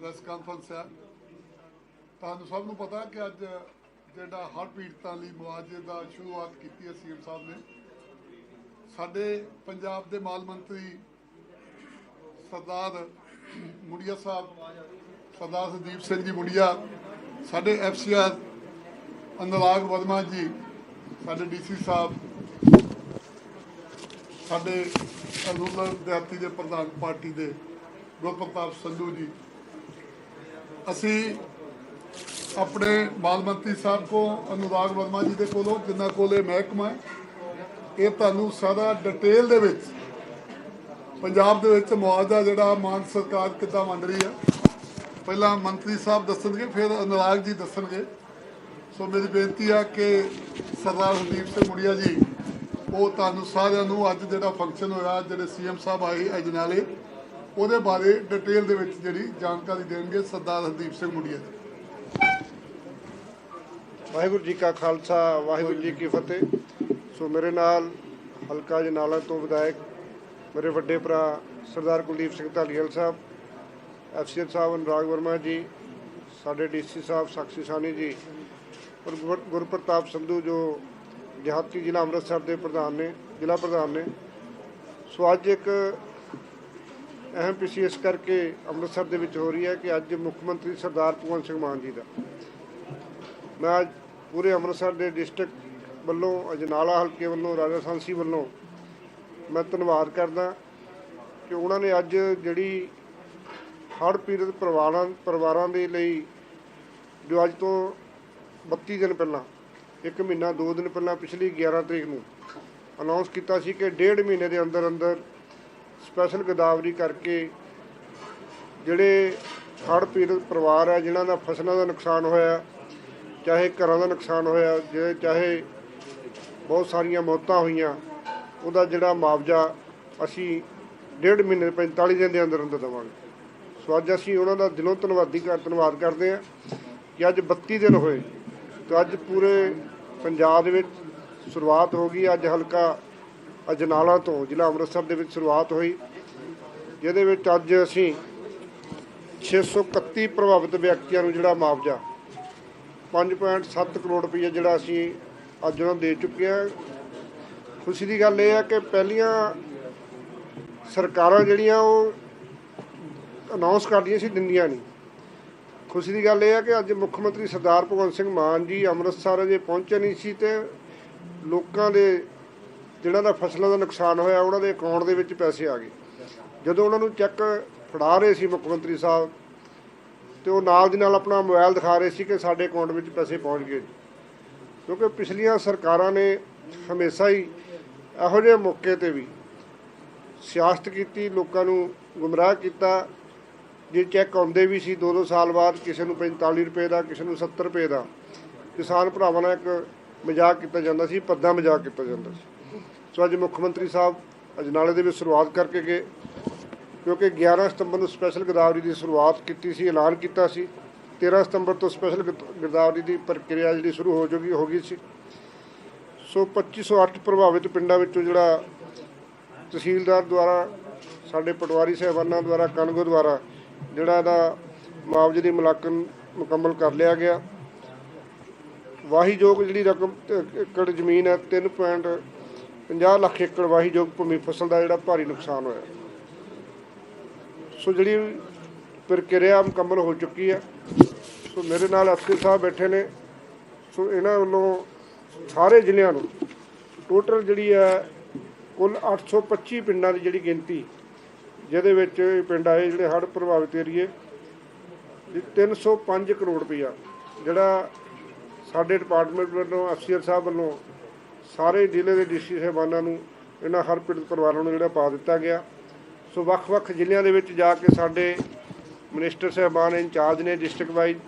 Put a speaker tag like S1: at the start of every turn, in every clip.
S1: Press conference ਆ ਤੁਹਾਨੂੰ ਸਭ ਨੂੰ ਪਤਾ ਕਿ ਅੱਜ ਜਿਹੜਾ ਹਰ ਪੀੜਤਾਂ ਲਈ ਮੁਆਵਜ਼ੇ ਦਾ ਸ਼ੁਰੂਆਤ ਕੀਤੀ ਹੈ ਸੀਐਮ ਸਾਹਿਬ ਨੇ। ਸਾਡੇ ਪੰਜਾਬ ਦੇ ਮਾਲ ਮੰਤਰੀ ਸਰਦਾਰ ਮੁੰਡਿਆ ਸਾਹਿਬ, ਸਰਦਾਰ ਸੰਦੀਪ ਸਿੰਘ ਜੀ ਮੁੰਡੀਆ, ਸਾਡੇ ਐਫਸੀਆਰ ਅਨੁਰਾਗ ਵਰਮਾ ਜੀ, ਸਾਡੇ ਡੀਸੀ ਸਾਹਿਬ, ਸਾਡੇ ਰੂਰਲ ਵਿਦਿਆਰਥੀ ਦੇ ਪ੍ਰਧਾਨ ਪਾਰਟੀ ਦੇ ਗੁਰਪ੍ਰਤਾਪ ਸੰਧੂ ਜੀ ਅਸੀਂ ਆਪਣੇ ਮਾਲ ਮੰਤਰੀ ਸਾਹਿਬ ਕੋ ਅਨੁਰਾਗ ਵਰਮਾ ਜੀ ਦੇ ਕੋਲੋਂ, ਜਿਨ੍ਹਾਂ ਕੋਲ ਇਹ ਮਹਿਕਮਾ ਹੈ, ਇਹ ਤੁਹਾਨੂੰ ਸਾਰਾ ਡਿਟੇਲ ਦੇ ਵਿੱਚ, ਪੰਜਾਬ ਦੇ ਵਿੱਚ ਮੁਆਵਜ਼ਾ ਜਿਹੜਾ ਮਾਨ ਸਰਕਾਰ ਕਿੱਦਾਂ ਵੰਡ ਰਹੀ ਹੈ, ਪਹਿਲਾਂ ਮੰਤਰੀ ਸਾਹਿਬ ਦੱਸਣਗੇ, ਫਿਰ ਅਨੁਰਾਗ ਜੀ ਦੱਸਣਗੇ। ਸੋ ਮੇਰੀ ਬੇਨਤੀ ਆ ਕਿ ਸਰਦਾਰ ਹਰਦੀਪ ਸਿੰਘ ਮੁੰਡਿਆ ਜੀ, ਉਹ ਤੁਹਾਨੂੰ ਸਾਰਿਆਂ ਨੂੰ ਅੱਜ ਜਿਹੜਾ ਫੰਕਸ਼ਨ ਹੋਇਆ, ਜਿਹੜੇ ਸੀਐਮ ਸਾਹਿਬ ਆਏ ਅਜਨਾਲੇ ਉਹਦੇ ਬਾਰੇ ਡਿਟੇਲ ਦੇ ਵਿੱਚ ਜਿਹੜੀ ਜਾਣਕਾਰੀ ਦੇਣਗੇ ਸਰਦਾਰ ਹਰਦੀਪ ਸਿੰਘ ਮੁੰਡਿਆ ਜੀ।
S2: ਵਾਹਿਗੁਰੂ ਜੀ ਕਾ ਖਾਲਸਾ, ਵਾਹਿਗੁਰੂ ਜੀ ਕੀ ਫਤਿਹ। ਸੋ ਮੇਰੇ ਨਾਲ ਹਲਕਾ ਜਨਾਲਾ ਤੋਂ ਵਿਧਾਇਕ ਮੇਰੇ ਵੱਡੇ ਭਰਾ ਸਰਦਾਰ ਕੁਲਦੀਪ ਸਿੰਘ ਢਾਲੀਵਾਲ ਸਾਹਿਬ ਐਫਸੀਐਨ ਸਾਹਿਬ ਅਨੁਰਾਗ ਵਰਮਾ ਜੀ, ਸਾਡੇ ਡੀਸੀ ਸਾਹਿਬ ਸਾਕਸ਼ੀ ਸਾਨੀ ਜੀ, ਔਰ ਗੁਰਪ੍ਰਤਾਪ ਸੰਧੂ ਜੋ ਦਿਹਾਤੀ ਜ਼ਿਲ੍ਹਾ ਅੰਮ੍ਰਿਤਸਰ ਦੇ ਪ੍ਰਧਾਨ ਨੇ, ਜ਼ਿਲ੍ਹਾ ਪ੍ਰਧਾਨ ਨੇ। ਸੋ ਅੱਜ ਇੱਕ ਅਹਿਮ ਪਿਛੀ ਇਸ ਕਰਕੇ ਅੰਮ੍ਰਿਤਸਰ ਦੇ ਵਿੱਚ ਹੋ ਰਹੀ ਹੈ ਕਿ ਅੱਜ ਮੁੱਖ ਮੰਤਰੀ ਸਰਦਾਰ ਭਗਵੰਤ ਸਿੰਘ ਮਾਨ ਜੀ ਦਾ। ਮੈਂ ਅੱਜ ਪੂਰੇ ਅੰਮ੍ਰਿਤਸਰ ਦੇ ਡਿਸਟ੍ਰਿਕਟ ਵੱਲੋਂ ਅਜਨਾਲਾ ਹਲਕੇ ਵੱਲੋਂ ਰਾਜਾ ਸਾਂਸੀ ਵੱਲੋਂ ਮੈਂ ਧੰਨਵਾਦ ਕਰਦਾ ਕਿ ਉਹਨਾਂ ਨੇ ਅੱਜ ਜਿਹੜੀ ਹੜ੍ਹ ਪੀੜਤ ਪਰਿਵਾਰਾਂ ਪਰਿਵਾਰਾਂ ਦੇ ਲਈ ਜੋ ਅੱਜ ਤੋਂ 32 ਦਿਨ ਪਹਿਲਾਂ, ਇੱਕ ਮਹੀਨਾ, ਦੋ ਦਿਨ ਪਹਿਲਾਂ ਪਿਛਲੀ 11 ਤਰੀਕ ਨੂੰ ਅਨਾਉਂਸ ਕੀਤਾ ਸੀ ਕਿ ਡੇਢ ਮਹੀਨੇ ਦੇ ਅੰਦਰ ਅੰਦਰ ਸਪੈਸ਼ਲ ਗਦਾਵਰੀ ਕਰਕੇ ਜਿਹੜੇ ਹੜ੍ਹ ਪੀੜਤ ਪਰਿਵਾਰ ਹੈ ਜਿਨ੍ਹਾਂ ਦਾ ਫਸਲਾਂ ਦਾ ਨੁਕਸਾਨ ਹੋਇਆ, ਚਾਹੇ ਘਰਾਂ ਦਾ ਨੁਕਸਾਨ ਹੋਇਆ, ਜੇ ਚਾਹੇ ਬਹੁਤ ਸਾਰੀਆਂ ਮੌਤਾਂ ਹੋਈਆਂ, ਉਹਦਾ ਜਿਹੜਾ ਮੁਆਵਜ਼ਾ ਅਸੀਂ ਡੇਢ ਮਹੀਨੇ 45 ਦਿਨ ਦੇ ਅੰਦਰ ਅੰਦਰ ਦੇਵਾਂਗੇ। ਸੋ ਅੱਜ ਅਸੀਂ ਉਹਨਾਂ ਦਾ ਦਿਲੋਂ ਧੰਨਵਾਦੀ ਕਰ, ਧੰਨਵਾਦ ਕਰਦੇ ਹਾਂ ਕਿ ਅੱਜ 32 ਦਿਨ ਹੋਏ ਤੇ ਅੱਜ ਪੂਰੇ ਪੰਜਾਬ ਦੇ ਵਿੱਚ ਸ਼ੁਰੂਆਤ ਹੋ ਗਈ, ਅੱਜ ਹਲਕਾ ਅਜਨਾਲਾ ਤੋਂ ਜ਼ਿਲ੍ਹਾ ਅੰਮ੍ਰਿਤਸਰ ਦੇ ਵਿੱਚ ਸ਼ੁਰੂਆਤ ਹੋਈ, ਜਿਹਦੇ ਵਿੱਚ ਅੱਜ ਅਸੀਂ 631 ਪ੍ਰਭਾਵਿਤ ਵਿਅਕਤੀਆਂ ਨੂੰ ਜਿਹੜਾ ਮੁਆਵਜ਼ਾ 5.7 ਕਰੋੜ ਰੁਪਏ ਜਿਹੜਾ ਅਸੀਂ ਅੱਜ ਉਹਨਾਂ ਦੇ ਚੁੱਕੇ ਹਾਂ। ਖੁਸ਼ੀ ਦੀ ਗੱਲ ਇਹ ਹੈ ਕਿ ਪਹਿਲੀਆਂ ਸਰਕਾਰਾਂ ਜਿਹੜੀਆਂ ਉਹ ਅਨਾਉਂਸ ਕਰਦੀਆਂ ਸੀ, ਦਿੰਦੀਆਂ ਨਹੀਂ। ਖੁਸ਼ੀ ਦੀ ਗੱਲ ਇਹ ਹੈ ਕਿ ਅੱਜ ਮੁੱਖ ਮੰਤਰੀ ਸਰਦਾਰ ਭਗਵੰਤ ਸਿੰਘ ਮਾਨ ਜੀ ਅੰਮ੍ਰਿਤਸਰ ਅਜੇ ਪਹੁੰਚੇ ਨਹੀਂ ਸੀ ਤੇ ਲੋਕਾਂ ਦੇ ਜਿਹਨਾਂ ਦਾ ਫਸਲਾਂ ਦਾ ਨੁਕਸਾਨ ਹੋਇਆ, ਉਹਨਾਂ ਦੇ ਅਕਾਊਂਟ ਦੇ ਵਿੱਚ ਪੈਸੇ ਆ ਗਏ। ਜਦੋਂ ਉਹਨਾਂ ਨੂੰ ਚੈੱਕ ਫੜਾ ਰਹੇ ਸੀ ਮੁੱਖ ਮੰਤਰੀ ਸਾਹਿਬ, ਤੇ ਉਹ ਨਾਲ ਦੀ ਨਾਲ ਆਪਣਾ ਮੋਬਾਈਲ ਦਿਖਾ ਰਹੇ ਸੀ ਕਿ ਸਾਡੇ ਅਕਾਊਂਟ ਵਿੱਚ ਪੈਸੇ ਪਹੁੰਚ ਗਏ। ਕਿਉਂਕਿ ਪਿਛਲੀਆਂ ਸਰਕਾਰਾਂ ਨੇ ਹਮੇਸ਼ਾ ਹੀ ਇਹੋ ਜਿਹੇ ਮੌਕੇ ਤੇ ਵੀ ਸਿਆਸਤ ਕੀਤੀ, ਲੋਕਾਂ ਨੂੰ ਗੁੰਮਰਾਹ ਕੀਤਾ। ਜੇ ਚੈੱਕ ਆਉਂਦੇ ਵੀ ਸੀ 2-2 ਸਾਲ ਬਾਅਦ ਕਿਸੇ ਨੂੰ 45 ਰੁਪਏ ਦਾ, ਕਿਸੇ ਨੂੰ 70 ਰੁਪਏ ਦਾ, ਕਿਸਾਨ ਭਰਾਵਾਂ ਨਾਲ ਇੱਕ ਮਜ਼ਾਕ ਕੀਤਾ ਜਾਂਦਾ ਸੀ, ਪੱਦਾ ਮਜ਼ਾਕ ਕੀਤਾ ਜਾਂਦਾ ਸੀ। ਸੋ ਅੱਜ ਮੁੱਖ ਮੰਤਰੀ ਸਾਹਿਬ ਅਜਨਾਲੇ ਦੇ ਵਿੱਚ ਸ਼ੁਰੂਆਤ ਕਰਕੇ ਗਏ, ਕਿਉਂਕਿ 11 ਸਤੰਬਰ ਨੂੰ ਸਪੈਸ਼ਲ ਗਦਾਵਰੀ ਦੀ ਸ਼ੁਰੂਆਤ ਕੀਤੀ ਸੀ, ਐਲਾਨ ਕੀਤਾ ਸੀ। 13 ਸਤੰਬਰ ਤੋਂ ਸਪੈਸ਼ਲ ਗਦਾਵਰੀ ਦੀ ਪ੍ਰਕਿਰਿਆ ਜਿਹੜੀ ਸ਼ੁਰੂ ਹੋ ਜੂਗੀ, ਹੋ ਗਈ ਸੀ। ਸੋ 2508 ਪ੍ਰਭਾਵਿਤ ਪਿੰਡਾਂ ਵਿੱਚੋਂ ਜਿਹੜਾ ਤਹਿਸੀਲਦਾਰ ਦੁਆਰਾ, ਸਾਡੇ ਪਟਵਾਰੀ ਸਾਹਿਬਾਨਾਂ ਦੁਆਰਾ ਕਨਗੋ ਦੁਆਰਾ ਜਿਹੜਾ ਇਹਦਾ ਮੁਆਵਜ਼ੇ ਦੀ ਮੁਲਾਂਕਣ ਮੁਕੰਮਲ ਕਰ ਲਿਆ ਗਿਆ। ਵਾਹੀਯੋਗ ਜਿਹੜੀ ਰਕਮ ਏਕੜ ਜ਼ਮੀਨ ਹੈ 3.50 ਲੱਖ ਏਕੜ ਵਾਹੀਯੋਗ ਭੂਮੀ ਫਸਲ ਦਾ ਜਿਹੜਾ ਭਾਰੀ ਨੁਕਸਾਨ ਹੋਇਆ। ਸੋ ਜਿਹੜੀ ਪ੍ਰਕਿਰਿਆ ਮੁਕੰਮਲ ਹੋ ਚੁੱਕੀ ਹੈ, ਸੋ ਮੇਰੇ ਨਾਲ ਅਫਸਰ ਸਾਹਿਬ ਬੈਠੇ ਨੇ। ਸੋ ਇਹਨਾਂ ਵੱਲੋਂ ਸਾਰੇ ਜ਼ਿਲ੍ਹਿਆਂ ਨੂੰ ਟੋਟਲ ਜਿਹੜੀ ਹੈ, ਕੁੱਲ 825 ਪਿੰਡਾਂ ਦੀ ਜਿਹੜੀ ਗਿਣਤੀ, ਜਿਹਦੇ ਵਿੱਚ ਇਹ ਪਿੰਡ ਆਏ ਜਿਹੜੇ ਹੜ੍ਹ ਪ੍ਰਭਾਵਿਤ ਏਰੀਏ ਦੀ 305 ਕਰੋੜ ਰੁਪਈਆ ਜਿਹੜਾ ਸਾਡੇ ਡਿਪਾਰਟਮੈਂਟ ਵੱਲੋਂ ਅਫਸਰ ਸਾਹਿਬ ਵੱਲੋਂ ਸਾਰੇ ਜ਼ਿਲ੍ਹੇ ਦੇ ਡੀਸੀ ਸਾਹਿਬਾਨਾਂ ਨੂੰ, ਇਹਨਾਂ ਹਰ ਪੀੜਤ ਪਰਿਵਾਰਾਂ ਨੂੰ ਜਿਹੜਾ ਪਾ ਦਿੱਤਾ ਗਿਆ। ਸੋ ਵੱਖ-ਵੱਖ ਜ਼ਿਲ੍ਹਿਆਂ ਦੇ ਵਿੱਚ ਜਾ ਕੇ ਸਾਡੇ ਮਿਨਿਸਟਰ ਸਾਹਿਬਾਨ ਇੰਚਾਰਜ ਨੇ, ਡਿਸਟ੍ਰਿਕਟ ਵਾਈਜ਼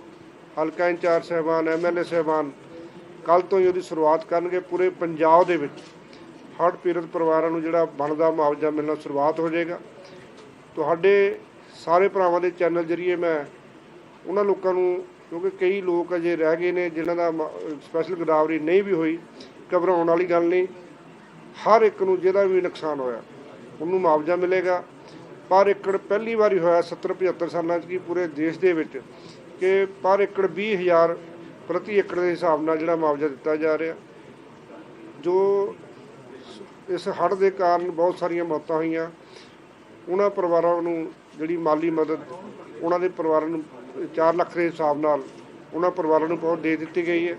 S2: ਹਲਕਾ ਇੰਚਾਰਜ ਸਾਹਿਬਾਨ ਐਮਐਲਏ ਸਾਹਿਬਾਨ ਕੱਲ ਤੋਂ ਹੀ ਉਹਦੀ ਸ਼ੁਰੂਆਤ ਕਰਨਗੇ। ਪੂਰੇ ਪੰਜਾਬ ਦੇ ਵਿੱਚ ਹੜ੍ਹ ਪੀੜਤ ਪਰਿਵਾਰਾਂ ਨੂੰ ਜਿਹੜਾ ਬਣਦਾ ਮੁਆਵਜ਼ਾ ਮਿਲਣਾ ਸ਼ੁਰੂਆਤ ਹੋ ਜਾਏਗਾ। ਤੁਹਾਡੇ ਸਾਰੇ ਭਰਾਵਾਂ ਦੇ ਚੈਨਲ ਜਰੀਏ ਮੈਂ ਉਹਨਾਂ ਲੋਕਾਂ ਨੂੰ, ਕਿਉਂਕਿ ਕਈ ਲੋਕ ਅਜੇ ਰਹਿ ਗਏ ਨੇ, ਜਿਨ੍ਹਾਂ ਦਾ ਸਪੈਸ਼ਲ ਗਦਾਵਰੀ ਨਹੀਂ ਵੀ ਹੋਈ। ਘਬਰਾਉਣ ਵਾਲੀ ਗੱਲ ਨਹੀਂ। ਹਰ ਇੱਕ ਨੂੰ ਜਿਹਦਾ ਵੀ ਨੁਕਸਾਨ ਹੋਇਆ, ਉਹਨੂੰ ਮੁਆਵਜ਼ਾ ਮਿਲੇਗਾ। ਪਰ ਏਕੜ ਪਹਿਲੀ ਵਾਰੀ ਹੋਇਆ 70 75 ਸਾਲਾਂ 'ਚ ਕਿ ਪੂਰੇ ਦੇਸ਼ ਦੇ ਵਿੱਚ ਕਿ ਪਰ ਏਕੜ 20000 ਪ੍ਰਤੀ ਏਕੜ ਦੇ ਹਿਸਾਬ ਨਾਲ ਜਿਹੜਾ ਮੁਆਵਜ਼ਾ ਦਿੱਤਾ ਜਾ ਰਿਹਾ। ਜੋ ਇਸ ਹੜ੍ਹ ਦੇ ਕਾਰਨ ਬਹੁਤ ਸਾਰੀਆਂ ਮੌਤਾਂ ਹੋਈਆਂ। ਉਹਨਾਂ ਪਰਿਵਾਰਾਂ ਨੂੰ ਜਿਹੜੀ ਮਾਲੀ ਮਦਦ, ਉਹਨਾਂ ਦੇ ਪਰਿਵਾਰਾਂ ਨੂੰ 4 ਲੱਖ ਦੇ ਹਿਸਾਬ ਨਾਲ ਉਹਨਾਂ ਪਰਿਵਾਰਾਂ ਨੂੰ ਬਹੁਤ ਦੇ ਦਿੱਤੀ ਗਈ ਹੈ।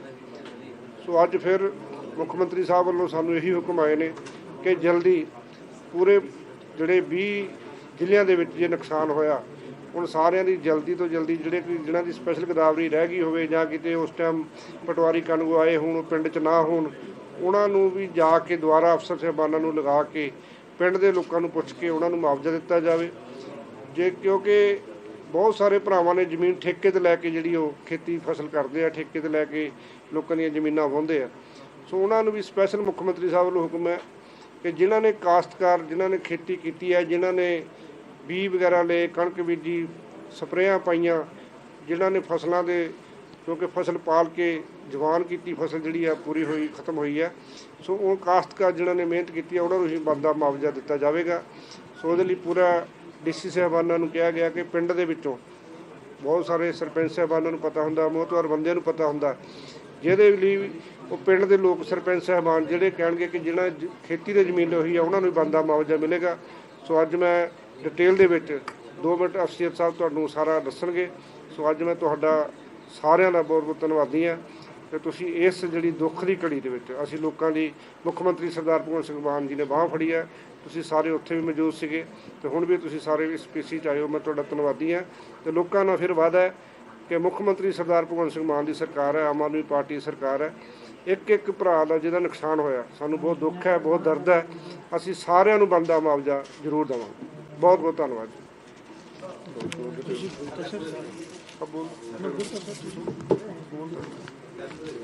S2: ਸੋ ਅੱਜ ਫਿਰ ਮੁੱਖ ਮੰਤਰੀ ਸਾਹਿਬ ਵੱਲੋਂ ਸਾਨੂੰ ਇਹੀ ਹੁਕਮ ਆਏ ਨੇ ਕਿ ਜਲਦੀ ਪੂਰੇ ਜਿਹੜੇ 20 ਜ਼ਿਲ੍ਹਿਆਂ ਦੇ ਵਿੱਚ ਜੇ ਨੁਕਸਾਨ ਹੋਇਆ, ਹੁਣ ਸਾਰਿਆਂ ਦੀ ਜਲਦੀ ਤੋਂ ਜਲਦੀ ਜਿਹੜੇ ਕਿ ਜਿਨ੍ਹਾਂ ਦੀ ਸਪੈਸ਼ਲ ਗਦਾਵਰੀ ਰਹਿ ਗਈ ਹੋਵੇ ਜਾਂ ਕਿਤੇ ਉਸ ਟਾਈਮ ਪਟਵਾਰੀ ਕਾਨੂੰਗੋ ਆਏ ਹੋਣ, ਉਹ ਪਿੰਡ 'ਚ ਨਾ ਹੋਣ, ਉਹਨਾਂ ਨੂੰ ਵੀ ਜਾ ਕੇ ਦੁਆਰਾ ਅਫਸਰ ਸਾਹਿਬਾਨਾਂ ਨੂੰ ਲਗਾ ਕੇ ਪਿੰਡ ਦੇ ਲੋਕਾਂ ਨੂੰ ਪੁੱਛ ਕੇ ਉਹਨਾਂ ਨੂੰ ਮੁਆਵਜ਼ਾ ਦਿੱਤਾ ਜਾਵੇ। ਜੇ ਕਿਉਂਕਿ ਬਹੁਤ ਸਾਰੇ ਭਰਾਵਾਂ ਨੇ ਜ਼ਮੀਨ ਠੇਕੇ ਤੇ ਲੈ ਕੇ ਜਿਹੜੀ ਉਹ ਖੇਤੀ ਫਸਲ ਕਰਦੇ ਆ, ਠੇਕੇ ਤੇ ਲੈ ਕੇ ਲੋਕਾਂ ਦੀਆਂ ਜ਼ਮੀਨਾਂ ਵਾਹੁੰਦੇ ਆ। ਸੋ ਉਹਨਾਂ ਨੂੰ ਵੀ ਸਪੈਸ਼ਲ ਮੁੱਖ ਮੰਤਰੀ ਸਾਹਿਬ ਵੱਲੋਂ ਹੁਕਮ ਹੈ ਕਿ ਜਿਨ੍ਹਾਂ ਨੇ ਕਾਸ਼ਤਕਾਰ, ਜਿਨ੍ਹਾਂ ਨੇ ਖੇਤੀ ਕੀਤੀ ਹੈ, ਜਿਨ੍ਹਾਂ ਨੇ ਬੀ ਵਗੈਰਾ ਲਏ, ਕਣਕ ਬੀਜੀ, ਸਪਰੇਆਂ ਪਾਈਆਂ, ਜਿਨ੍ਹਾਂ ਨੇ ਫਸਲਾਂ ਦੇ, ਕਿਉਂਕਿ ਫਸਲ ਪਾਲ ਕੇ ਜਵਾਨ ਕੀਤੀ, ਫਸਲ ਜਿਹੜੀ ਆ ਪੂਰੀ ਹੋਈ, ਖਤਮ ਹੋਈ ਹੈ। ਸੋ ਉਹ ਕਾਸ਼ਤਕਾਰ ਜਿਨ੍ਹਾਂ ਨੇ ਮਿਹਨਤ ਕੀਤੀ ਹੈ, ਉਹਨਾਂ ਨੂੰ ਹੀ ਬੰਦਾ ਮੁਆਵਜ਼ਾ ਦਿੱਤਾ ਜਾਵੇਗਾ। ਸੋ ਉਹਦੇ ਲਈ ਪੂਰਾ ਡੀਸੀ ਸਾਹਿਬਾਨਾਂ ਨੂੰ ਕਿਹਾ ਗਿਆ ਕਿ ਪਿੰਡ ਦੇ ਵਿੱਚੋਂ ਬਹੁਤ ਸਾਰੇ ਸਰਪੰਚ ਸਾਹਿਬਾਨਾਂ ਨੂੰ ਪਤਾ ਹੁੰਦਾ, ਮੋਹਤਵਾਰ ਬੰਦਿਆਂ ਨੂੰ ਪਤਾ ਹੁੰਦਾ, ਜਿਹਦੇ ਲਈ ਉਹ ਪਿੰਡ ਦੇ ਲੋਕ ਸਰਪੰਚ ਸਾਹਿਬਾਨ ਜਿਹੜੇ ਕਹਿਣਗੇ ਕਿ ਜਿਹਨਾਂ ਜ- ਖੇਤੀ ਦੇ ਜ਼ਮੀਨ ਹੋਈ ਆ, ਉਹਨਾਂ ਨੂੰ ਵੀ ਬੰਦਾ ਮੁਆਵਜ਼ਾ ਮਿਲੇਗਾ। ਸੋ ਅੱਜ ਮੈਂ ਡਿਟੇਲ ਦੇ ਵਿੱਚ 2 ਮਿੰਟ ਅਫਸੀਅਤ ਸਾਹਿਬ ਤੁਹਾਨੂੰ ਸਾਰਾ ਦੱਸਣਗੇ। ਸੋ ਅੱਜ ਮੈਂ ਤੁਹਾਡਾ ਸਾਰਿਆਂ ਦਾ ਬਹੁਤ ਬਹੁਤ ਧੰਨਵਾਦੀ ਹਾਂ। ਤੇ ਤੁਸੀਂ ਇਸ ਜਿਹੜੀ ਦੁੱਖ ਦੀ ਘੜੀ ਦੇ ਵਿੱਚ ਅਸੀਂ ਲੋਕਾਂ ਦੀ, ਮੁੱਖ ਮੰਤਰੀ ਸਰਦਾਰ ਭਗਵੰਤ ਸਿੰਘ ਮਾਨ ਜੀ ਨੇ ਬਾਹ ਫੜੀ ਹੈ। ਤੁਸੀਂ ਸਾਰੇ ਉੱਥੇ ਵੀ ਮੌਜੂਦ ਸੀਗੇ। ਤੇ ਹੁਣ ਵੀ ਤੁਸੀਂ ਸਾਰੇ ਇਸ ਪੀਸੀ ਚ ਆਏ ਹੋ, ਮੈਂ ਤੁਹਾਡਾ ਧੰਨਵਾਦੀ ਹਾਂ। ਤੇ ਲੋਕਾਂ ਨਾਲ ਫਿਰ ਵਾਅਦਾ ਹੈ ਕਿ ਮੁੱਖ ਮੰਤਰੀ ਸਰਦਾਰ ਭਗਵੰਤ ਸਿੰਘ ਮਾਨ ਦੀ ਸਰਕਾਰ ਹੈ, ਆਮ ਆਦਮੀ ਪਾਰਟੀ ਦੀ ਸਰਕਾਰ ਹੈ। ਇੱਕ ਇੱਕ ਭਰਾ ਦਾ ਜਿਹਦਾ ਨੁਕਸਾਨ ਹੋਇਆ। ਸਾਨੂੰ ਬਹੁਤ ਦੁੱਖ ਹੈ ਬਹੁਤ ਦਰਦ ਹੈ। ਅਸੀਂ ਸਾਰਿਆਂ ਨੂੰ ਬੰਦਾ ਮੁਆਵਜ਼ਾ ਜ਼ਰੂਰ ਦੇਵਾਂਗੇ। ਬਹੁਤ ਬਹੁਤ ਧੰਨਵਾਦ ਜੀ।